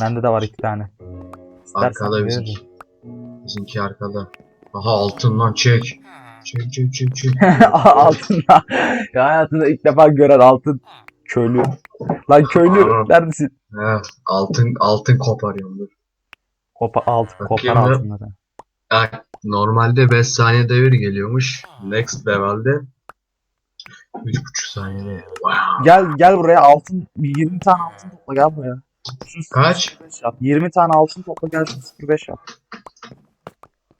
Bende de var iki tane. İstersen Arkada bizimki. Bizimki arkada. Aha altından çek. Çek çek çek çek. Altında. ya hayatında ilk defa gören altın köylü. Lan köylü neredesin? He, altın altın koparıyorum dur. Kopa, alt, kopar altınları. Ya, normalde 5 saniye devir geliyormuş. Next level'de 3,5 saniyede. Wow. Gel gel buraya altın 20 tane altın topla gel buraya. Kaç? 05 yap. 20 tane altın topla gel şu 05 yap.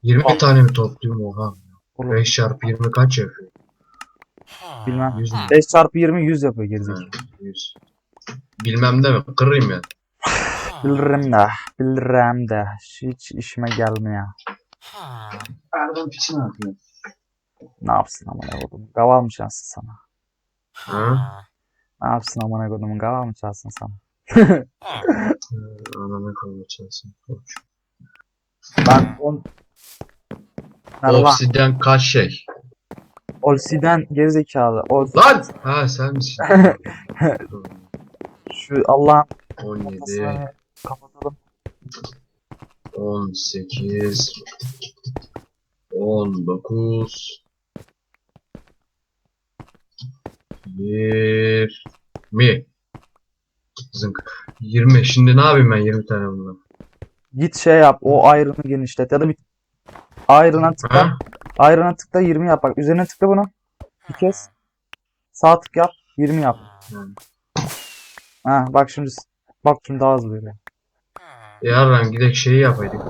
20 tane mi topluyorum oha. Oğlum, 5 çarpı 20 kaç yapıyor? bilmem. 100 mü? 5 çarpı 20 100 yapıyor gerizekalı. 100. Bilmem de mi? Kırayım ya. Bilirim de. Bilirim de. Hiç işime gelmiyor. Erdem piçin yapıyor. Ne yapsın amına kodum? Gaval mı çalsın sana? Ha? Ne yapsın amına kodumun gaval mı çalsın sana? Anana kalmayacaksın. Ben on... Lan? Obsidian kaç şey? Olsiden gerizekalı. Ol... Lan! Ha sen misin? Şu Allah'ın 17, kafasını kapatalım. 18, 19, 20. Zınk. 20. Şimdi ne yapayım ben 20 tane bundan? Git şey yap. O ayrını genişlet. Ya da bir ayrına tıkla. Ha? Ayrına tıkla 20 yap. Bak üzerine tıkla bunu. Bir kez. Sağ tık yap. 20 yap. Hı. Ha bak şimdi bak şimdi daha hızlı böyle. Yarın gidek şeyi yapaydık.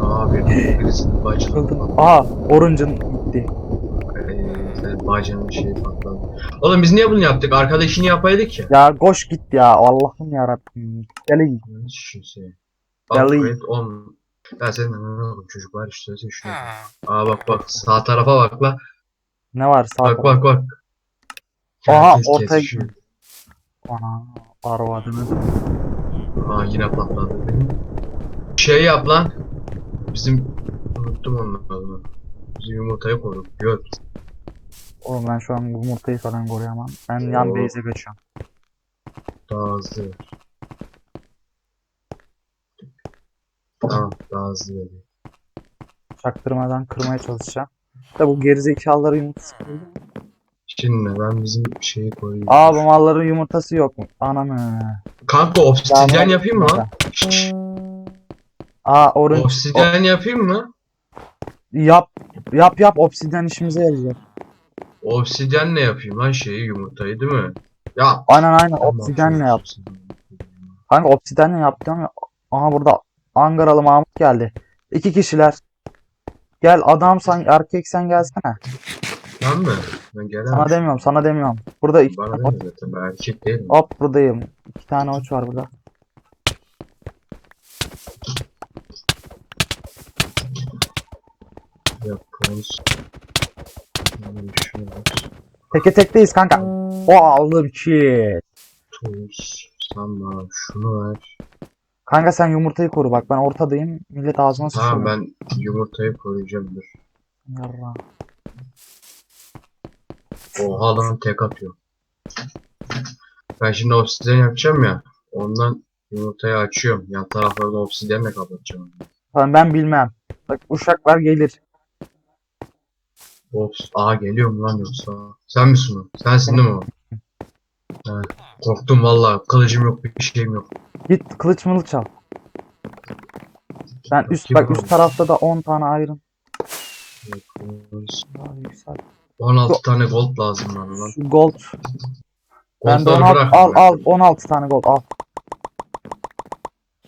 Abi bacını Kıldım. Aa orange'ın bacının şeyi patladı. Oğlum biz niye bunu yaptık? Arkadaşını yapaydık ya. Ya koş git ya. Allah'ım ya Rabbim. Gelin. Şu şey. Upgrade on. Ya senin ne oğlum çocuk var işte sen şunu. Aa bak bak sağ tarafa bak la. Ne var sağ Bak bak bak. Aha, Herkes ortaya kesişiyor. Ana arvadını. Aa yine patladı. Şey yap lan. Bizim unuttum onun adını. Bizim yumurtayı koyduk. Göt. Oğlum ben şu an yumurtayı falan koruyamam. Ben yan Oo. base'e kaçıyorum. Daha hızlı. Tamam daha hızlı dedi. Çaktırmadan kırmaya çalışacağım. Da bu gerizekalıların yumurtası koydu mu? Şimdi ben bizim şeyi koyayım. Aa bu malların yumurtası yok mu? Ananı. Kanka obsidyen Daha yapayım mı lan? Şşş. Aa orange. Obsidyen yapayım mı? Yap yap yap obsidyen işimize yarayacak. Obsidyen ne yapayım lan şeyi yumurtayı değil mi? Ya. Aynen aynen obsidyenle yap. yapsın. Kanka obsidyenle yapacağım ya. Aha burada Ankaralı Mahmut geldi. İki kişiler. Gel adam sen erkek sen gelsene. Tamam mı? Ben gelemem. Sana demiyorum sana demiyorum. Burada iki Bana tane deme zaten ben erkek değilim. Hop buradayım. İki tane oç var burada. Yapıyoruz. Teke tekteyiz kanka. O aldım ki. Tools. Sen bana şunu ver. Kanka sen yumurtayı koru bak ben ortadayım. Millet ağzına sıçıyor. Tamam ben yumurtayı koruyacağım dur. Yarra. Oha lan tek atıyor. Ben şimdi obsidyen yapacağım ya. Ondan yumurtayı açıyorum. Yan taraflarını obsidyenle kapatacağım. Tamam ben bilmem. Bak uşaklar gelir. Ops. Aa geliyor mu lan yoksa? Sen misin o? Sensin değil mi o? Evet. Korktum valla. Kılıcım yok bir şeyim yok. Git kılıç mılıç al. Ben üst Kim bak üst tarafta da 10 tane. Yapıyoruz. Daha yüksel. 16 tane gold lazım lan. Şu gold. Ben de Goldları 16 bırak. al al 16 tane gold al.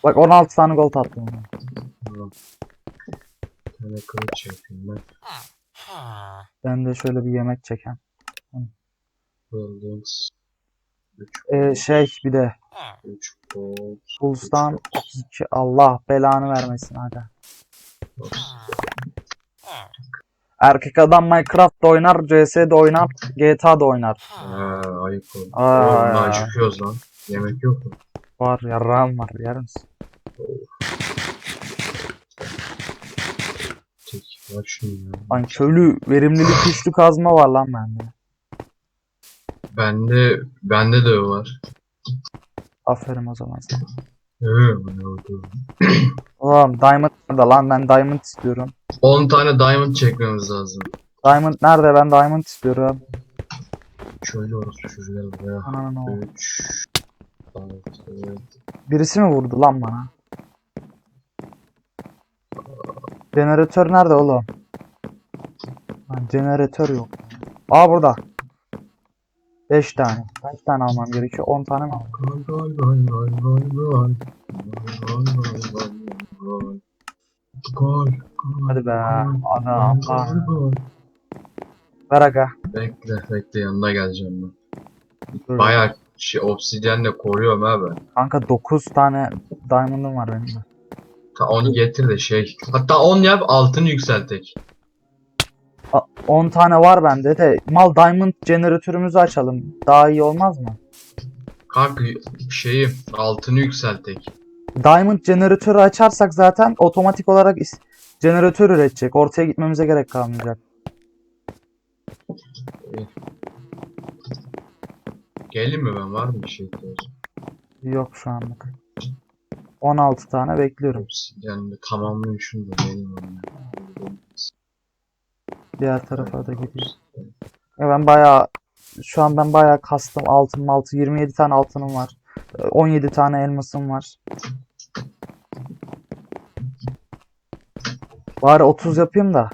Bak 16 tane gold attım. Tamam. Bir tane kılıç yapayım ben. Ben de şöyle bir yemek çeken. Buildings. 3 Ee, şey bir de 3 gold. Pulse'dan 32 Allah belanı vermesin hadi. Erkek adam Minecraft'da oynar, CS'de oynar, GTA'da oynar. Ha, ayıp oldu. Aa. Oğlum acıkıyoruz lan. Yemek yok mu? Var, yarrağım var, yer misin? Tek var şunu ya. Lan köylü verimlilik güçlü kazma var lan bende. Bende, bende de var. Aferin o zaman sana. Oldu? Oğlum Diamond nerede lan? Ben Diamond istiyorum. 10 tane diamond çekmemiz lazım. Diamond nerede? Ben Diamond istiyorum. Şöyle çocuklar buraya. Ananı ne oldu? 3 6 Birisi mi vurdu lan bana? Jeneratör nerede oğlum? Lan jeneratör yok. Aa burada. 5 tane. Kaç tane almam gerekiyor? 10 tane mi almam? Gol gol gol gol gol gol. Gol gol gol gol. Gol. gol, Hadi be, adam. Ver aga. Bekle bekle yanına geleceğim ben. Dur. Bayağı şey obsidyenle koruyorum ben. Kanka 9 tane diamond'ım var benim de. Ta onu getir de şey. Hatta 10 yap altını yükseltek. A- 10 tane var bende de. Mal diamond jeneratörümüzü açalım. Daha iyi olmaz mı? Kanka şeyi altını yükseltek. Diamond jeneratörü açarsak zaten otomatik olarak is- jeneratör üretecek. Ortaya gitmemize gerek kalmayacak. Gelin mi ben var mı bir şey ihtiyacım? Yok şu anlık. 16 tane bekliyorum. Obsidyenle tamamlayın şunu da bana. Diğer tarafa da gideyim. Ya ben bayağı şu an ben bayağı kastım altın altı 27 tane altınım var. Ee, 17 tane elmasım var. Bari 30 yapayım da